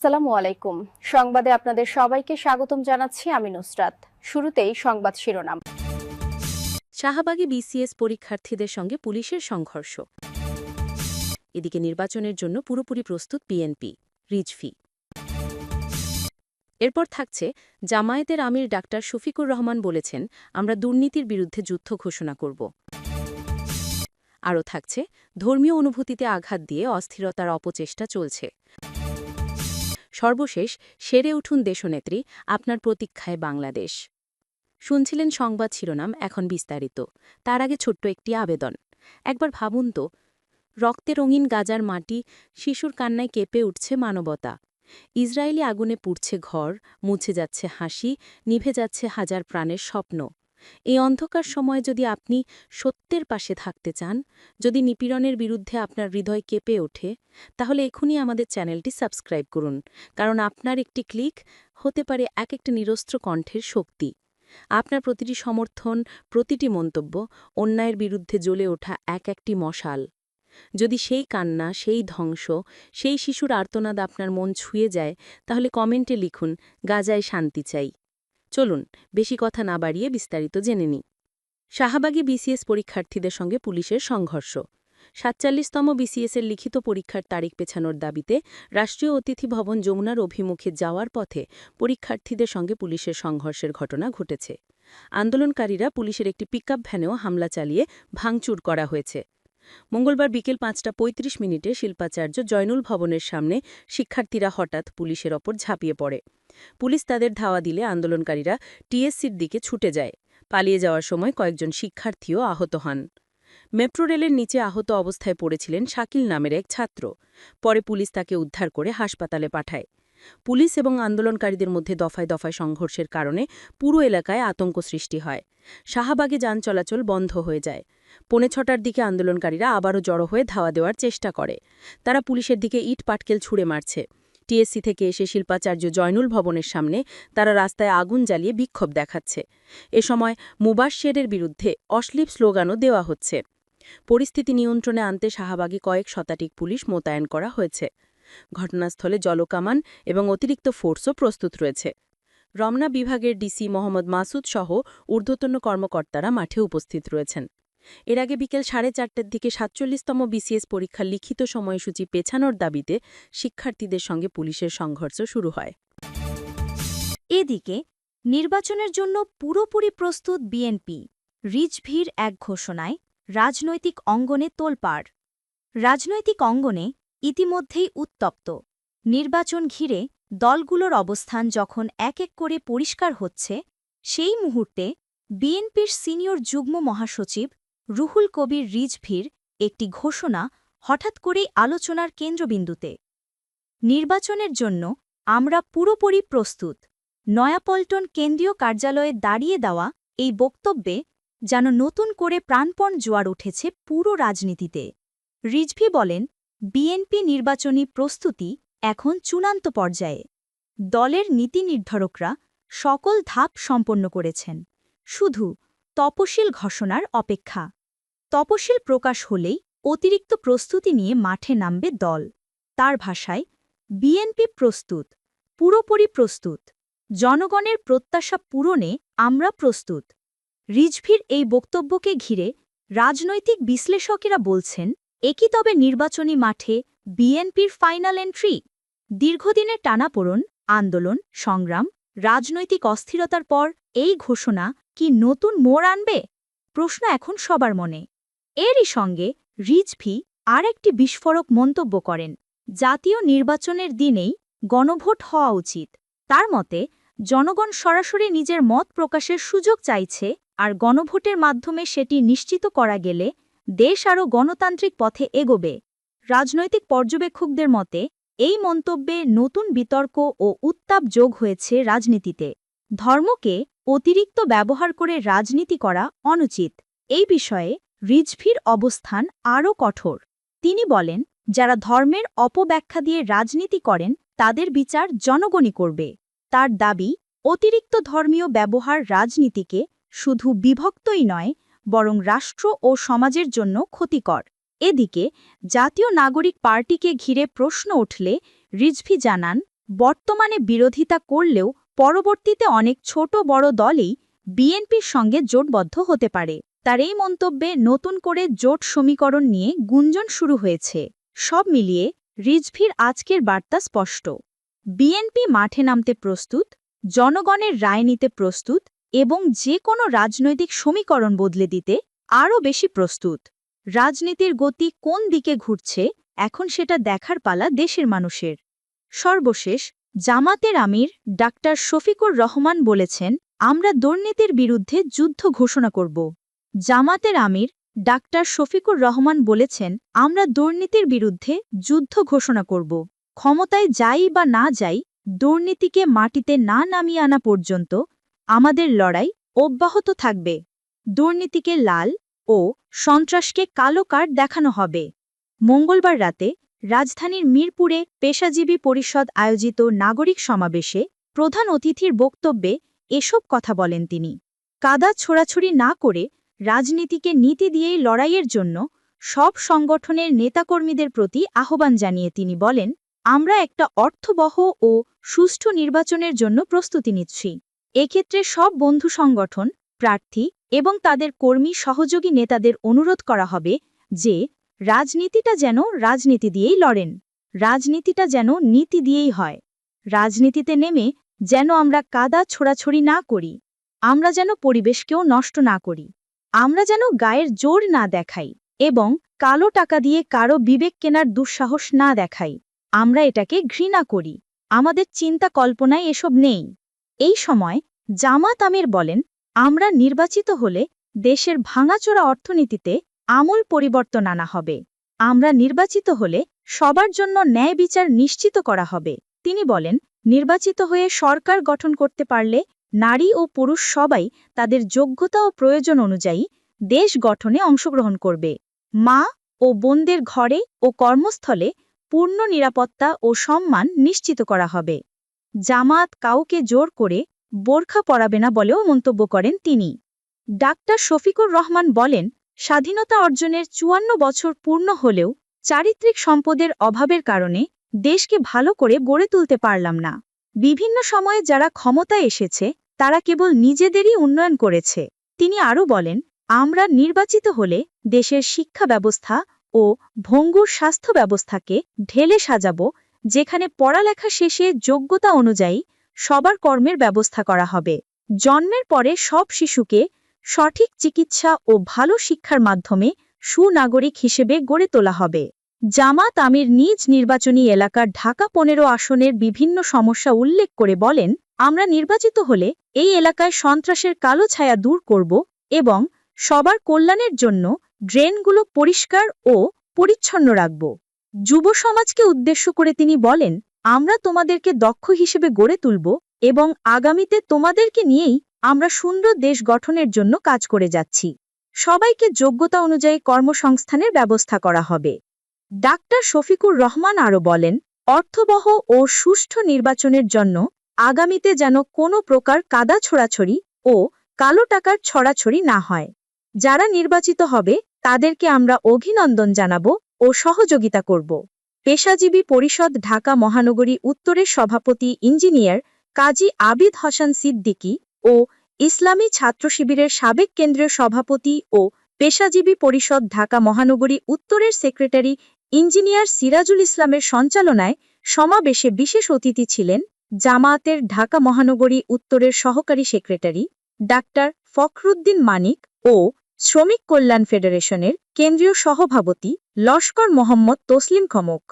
আসসালামু আলাইকুম। সংবাদে আপনাদের সবাইকে স্বাগতম জানাচ্ছি আমি নুসরাত। শুরুতেই সংবাদ শিরোনাম। শাহবাগে বিসিএস পরীক্ষার্থীদের সঙ্গে পুলিশের সংঘর্ষ। এদিকে নির্বাচনের জন্য পুরোপুরি প্রস্তুত বিএনপি রিজফি এরপর থাকছে, জামায়াতের আমির ডাক্তার শফিকুর রহমান বলেছেন, আমরা দুর্নীতির বিরুদ্ধে যুদ্ধ ঘোষণা করব। আরও থাকছে, ধর্মীয় অনুভূতিতে আঘাত দিয়ে অস্থিরতার অপচেষ্টা চলছে। সর্বশেষ সেরে উঠুন দেশনেত্রী, আপনার প্রতীক্ষায় বাংলাদেশ। শুনছিলেন সংবাদ শিরোনাম, এখন বিস্তারিত। তার আগে ছোট্ট একটি আবেদন। একবার ভাবুন তো, রক্তে রঙিন গাজার মাটি, শিশুর কান্নায় কেঁপে উঠছে মানবতা। ইসরায়েলি আগুনে পুড়ছে ঘর, মুছে যাচ্ছে হাসি, নিভে যাচ্ছে হাজার প্রাণের স্বপ্ন। এই অন্ধকার সময় যদি আপনি সত্যের পাশে থাকতে চান, যদি নিপীড়নের বিরুদ্ধে আপনার হৃদয় কেঁপে ওঠে, তাহলে এখনই আমাদের চ্যানেলটি সাবস্ক্রাইব করুন, কারণ আপনার একটি ক্লিক হতে পারে এক একটি নিরস্ত্র কণ্ঠের শক্তি। আপনার প্রতিটি সমর্থন, প্রতিটি মন্তব্য অন্যায়ের বিরুদ্ধে জ্বলে ওঠা এক একটি মশাল। যদি সেই কান্না, সেই ধ্বংস, সেই শিশুর আর্তনাদ আপনার মন ছুঁয়ে যায়, তাহলে কমেন্টে লিখুন, গাজায় শান্তি চাই। চলুন, বেশি কথা না বাড়িয়ে বিস্তারিত জেনে নিই। শাহবাগে বিসিএস পরীক্ষার্থীদের সঙ্গে পুলিশের সংঘর্ষ। সাতচল্লিশতম বিসিএসের লিখিত পরীক্ষার তারিখ পেছানোর দাবিতে রাষ্ট্রীয় অতিথি ভবন যমুনার অভিমুখে যাওয়ার পথে পরীক্ষার্থীদের সঙ্গে পুলিশের সংঘর্ষের ঘটনা ঘটেছে। আন্দোলনকারীরা পুলিশের একটি পিকআপ ভ্যানেও হামলা চালিয়ে ভাঙচুর করা হয়েছে। মঙ্গলবার বিকেল পাঁচটা ৩৫ মিনিটে শিল্পাচার্য জয়নুল ভবনের সামনে শিক্ষার্থীরা হঠাৎ পুলিশের ওপর ঝাঁপিয়ে পড়ে। পুলিশ তাদের ধাওয়া দিলে আন্দোলনকারীরা টিএসসির দিকে ছুটে যায়। পালিয়ে যাওয়ার সময় কয়েকজন শিক্ষার্থীও আহত হন। মেট্রো রেলের নিচে আহত অবস্থায় পড়েছিলেন শাকিল নামের এক ছাত্র। পরে পুলিশ তাকে উদ্ধার করে হাসপাতালে পাঠায়। পুলিশ এবং আন্দোলনকারীদের মধ্যে দফায় দফায় সংঘর্ষের কারণে পুরো এলাকায় আতঙ্ক সৃষ্টি হয়। শাহবাগে যান চলাচল বন্ধ হয়ে যায়। পৌনে ছটার দিকে আন্দোলনকারীরা আবারও জড়ো হয়ে ধাওয়া দেওয়ার চেষ্টা করে। তারা পুলিশের দিকে ইট পাটকেল ছুঁড়ে মারছে। টিএসসি থেকে এসে শিল্পাচার্য জয়নুল ভবনের সামনে তারা রাস্তায় আগুন জ্বালিয়ে বিক্ষোভ দেখাচ্ছে। এ সময় মুবাসশেরের বিরুদ্ধে অশ্লীপ স্লোগানও দেওয়া হচ্ছে। পরিস্থিতি নিয়ন্ত্রণে আনতে শাহবাগে কয়েক শতাধিক পুলিশ মোতায়েন করা হয়েছে। ঘটনাস্থলে জলকামান এবং অতিরিক্ত ফোর্সও প্রস্তুত রয়েছে। রমনা বিভাগের ডিসি মোহাম্মদ মাসুদ সহ ঊর্ধ্বতন কর্মকর্তারা মাঠে উপস্থিত রয়েছেন। এর আগে বিকেল সাড়ে চারটের দিকে সাতচল্লিশতম বিসিএস পরীক্ষার লিখিত সময়সূচি পেছানোর দাবিতে শিক্ষার্থীদের সঙ্গে পুলিশের সংঘর্ষ শুরু হয়। এদিকে নির্বাচনের জন্য পুরোপুরি প্রস্তুত বিএনপি। রিজভির এক ঘোষণায় রাজনৈতিক অঙ্গনে তোলপাড়। রাজনৈতিক অঙ্গনে ইতিমধ্যেই উত্তপ্ত। নির্বাচন ঘিরে দলগুলোর অবস্থান যখন এক এক করে পরিষ্কার হচ্ছে, সেই মুহূর্তে বিএনপির সিনিয়র যুগ্ম মহাসচিব রুহুল কবির রিজভির একটি ঘোষণা হঠাৎ করেই আলোচনার কেন্দ্রবিন্দুতে। নির্বাচনের জন্য আমরা পুরোপুরি প্রস্তুত। নয়াপল্টন কেন্দ্রীয় কার্যালয়ে দাঁড়িয়ে দেওয়া এই বক্তব্যে যেন নতুন করে প্রাণপণ জোয়ার উঠেছে পুরো রাজনীতিতে। রিজভি বলেন বিএনপি নির্বাচনী প্রস্তুতি এখন চূড়ান্ত পর্যায়ে। দলের নীতি নির্ধারকরা সকল ধাপ সম্পন্ন করেছেন। শুধু তপশিল ঘোষণার অপেক্ষা। তপশিল প্রকাশ হলেই অতিরিক্ত প্রস্তুতি নিয়ে মাঠে নামবে দল। তার ভাষায়, বিএনপি প্রস্তুত, পুরোপুরি প্রস্তুত। জনগণের প্রত্যাশা পূরণে আমরা প্রস্তুত। রিজভির এই বক্তব্যকে ঘিরে রাজনৈতিক বিশ্লেষকেরা বলছেন একই তবে নির্বাচনী মাঠে বিএনপির ফাইনাল এন্ট্রি? দীর্ঘদিনের টানাপোড়ন, আন্দোলন, সংগ্রাম, রাজনৈতিক অস্থিরতার পর এই ঘোষণা কি নতুন মোড় আনবে? প্রশ্ন এখন সবার মনে। এরই সঙ্গে রিজভি আর একটি বিস্ফোরক মন্তব্য করেন। জাতীয় নির্বাচনের দিনেই গণভোট হওয়া উচিত। তার মতে, জনগণ সরাসরি নিজের মত প্রকাশের সুযোগ চাইছে আর গণভোটের মাধ্যমে সেটি নিশ্চিত করা গেলে দেশ আরও গণতান্ত্রিক পথে এগোবে। রাজনৈতিক পর্যবেক্ষকদের মতে, এই মন্তব্যে নতুন বিতর্ক ও উত্তাপ যোগ হয়েছে রাজনীতিতে। ধর্মকে অতিরিক্ত ব্যবহার করে রাজনীতি করা অনুচিত। এই বিষয়ে রিজভির অবস্থান আরও কঠোর। তিনি বলেন, যারা ধর্মের অপব্যাখ্যা দিয়ে রাজনীতি করেন, তাদের বিচার জনগণই করবে। তার দাবি, অতিরিক্ত ধর্মীয় ব্যবহার রাজনীতিকে শুধু বিভক্তই নয় বরং রাষ্ট্র ও সমাজের জন্য ক্ষতিকর। এদিকে, জাতীয় নাগরিক পার্টিকে ঘিরে প্রশ্ন উঠলে রিজভি জানান, বর্তমানে বিরোধিতা করলেও পরবর্তীতে অনেক ছোট বড় দলই বিএনপির সঙ্গে জোটবদ্ধ হতে পারে। তার এই মন্তব্যে নতুন করে জোট সমীকরণ নিয়ে গুঞ্জন শুরু হয়েছে। সব মিলিয়ে রিজভির আজকের বার্তা স্পষ্ট। বিএনপি মাঠে নামতে প্রস্তুত, জনগণের রায় নিতে প্রস্তুত এবং যে কোনো রাজনৈতিক সমীকরণ বদলে দিতে আরও বেশি প্রস্তুত। রাজনীতির গতি কোন দিকে ঘুরছে, এখন সেটা দেখার পালা দেশের মানুষের। সর্বশেষ, জামাতের আমির ডাক্তার শফিকুর রহমান বলেছেন, আমরা দুর্নীতির বিরুদ্ধে যুদ্ধ ঘোষণা করব। জামাতের আমির ডাক্তার শফিকুর রহমান বলেছেন, আমরা দুর্নীতির বিরুদ্ধে যুদ্ধ ঘোষণা করব। ক্ষমতায় যাই বা না যাই, দুর্নীতিকে মাটিতে না নামিয়ে আনা পর্যন্ত আমাদের লড়াই অব্যাহত থাকবে। দুর্নীতিকে লাল ও সন্ত্রাসকে কালো কার্ড দেখানো হবে। মঙ্গলবার রাতে রাজধানীর মিরপুরে পেশাজীবী পরিষদ আয়োজিত নাগরিক সমাবেশে প্রধান অতিথির বক্তব্যে এসব কথা বলেন তিনি। কাদা ছোড়াছড়ি না করে রাজনীতিকে নীতি দিয়েই লড়াইয়ের জন্য সব সংগঠনের নেতাকর্মীদের প্রতি আহ্বান জানিয়ে তিনি বলেন, আমরা একটা অর্থবহ ও সুষ্ঠু নির্বাচনের জন্য প্রস্তুতি নিচ্ছি। এক্ষেত্রে সব বন্ধু সংগঠন, প্রার্থী এবং তাদের কর্মী সহযোগী নেতাদের অনুরোধ করা হবে যে, রাজনীতিটা যেন রাজনীতি দিয়েই লড়েন। রাজনীতিটা যেন নীতি দিয়েই হয়। রাজনীতিতে নেমে যেন আমরা কাদা ছোড়াছড়ি না করি। আমরা যেন পরিবেশকেও নষ্ট না করি। আমরা যেন গায়ের জোর না দেখাই এবং কালো টাকা দিয়ে কারও বিবেক কেনার দুঃসাহস না দেখাই। আমরা এটাকে ঘৃণা করি। আমাদের চিন্তা কল্পনায় এসব নেই। এই সময় জামাত আমির বলেন, আমরা নির্বাচিত হলে দেশের ভাঙাচোরা অর্থনীতিতে আমূল পরিবর্তন আনা হবে। আমরা নির্বাচিত হলে সবার জন্য ন্যায় বিচার নিশ্চিত করা হবে। তিনি বলেন, নির্বাচিত হয়ে সরকার গঠন করতে পারলে নারী ও পুরুষ সবাই তাদের যোগ্যতা ও প্রয়োজন অনুযায়ী দেশ গঠনে অংশগ্রহণ করবে। মা ও বোনদের ঘরে ও কর্মস্থলে পূর্ণ নিরাপত্তা ও সম্মান নিশ্চিত করা হবে। জামাত কাউকে জোর করে বোরখা পরাবে না বলেও মন্তব্য করেন তিনি। ডাক্তার শফিকুর রহমান বলেন, স্বাধীনতা অর্জনের চুয়ান্ন বছর পূর্ণ হলেও চারিত্রিক সম্পদের অভাবের কারণে দেশকে ভালো করে গড়ে তুলতে পারলাম না। বিভিন্ন সময়ে যারা ক্ষমতায় এসেছে, তারা কেবল নিজেদেরই উন্নয়ন করেছে। তিনি আরও বলেন, আমরা নির্বাচিত হলে দেশের শিক্ষা ব্যবস্থা ও ভঙ্গুর স্বাস্থ্য ব্যবস্থাকে ঢেলে সাজাব, যেখানে পড়ালেখা শেষে যোগ্যতা অনুযায়ী সবার কর্মের ব্যবস্থা করা হবে। জন্মের পরে সব শিশুকে সঠিক চিকিৎসা ও ভালো শিক্ষার মাধ্যমে সুনাগরিক হিসেবে গড়ে তোলা হবে। জামাত আমির নিজ নির্বাচনী এলাকার ঢাকা পনেরো আসনের বিভিন্ন সমস্যা উল্লেখ করে বলেন, আমরা নির্বাচিত হলে এই এলাকায় সন্ত্রাসের কালো ছায়া দূর করব এবং সবার কল্যাণের জন্য ড্রেনগুলো পরিষ্কার ও পরিচ্ছন্ন রাখব। যুব সমাজকে উদ্দেশ্য করে তিনি বলেন আমরা তোমাদেরকে দক্ষ হিসেবে গড়ে তুলব এবং আগামীতে তোমাদেরকে নিয়েই আমরা সুন্দর দেশ গঠনের জন্য কাজ করে যাচ্ছি। সবাইকে যোগ্যতা অনুযায়ী কর্মসংস্থানের ব্যবস্থা করা হবে। ডাক্তার শফিকুর রহমান আরও বলেন, অর্থবহ ও সুষ্ঠু নির্বাচনের জন্য আগামীতে যেন কোনো প্রকার কাদা ছোড়াছড়ি ও কালো টাকার ছড়াছড়ি না হয়। যারা নির্বাচিত হবে, তাদেরকে আমরা অভিনন্দন জানাব ও সহযোগিতা করব। পেশাজীবী পরিষদ ঢাকা মহানগরী উত্তরের সভাপতি ইঞ্জিনিয়ার কাজী আবিদ হাসান সিদ্দিকী ও ইসলামী ছাত্র শিবিরের সাবেক কেন্দ্রীয় সভাপতি ও পেশাজীবী পরিষদ ঢাকা মহানগরী উত্তরের সেক্রেটারি ইঞ্জিনিয়ার সিরাজুল ইসলামের সঞ্চালনায় সমাবেশে বিশেষ অতিথি ছিলেন জামায়াতের ঢাকা মহানগরী উত্তরের সহকারী সেক্রেটারি ডাক্তার ফখরুদ্দিন মানিক ও শ্রমিক কল্যাণ ফেডারেশনের কেন্দ্রীয় সহভাপতি লস্কর মোহাম্মদ তসলিম খমক।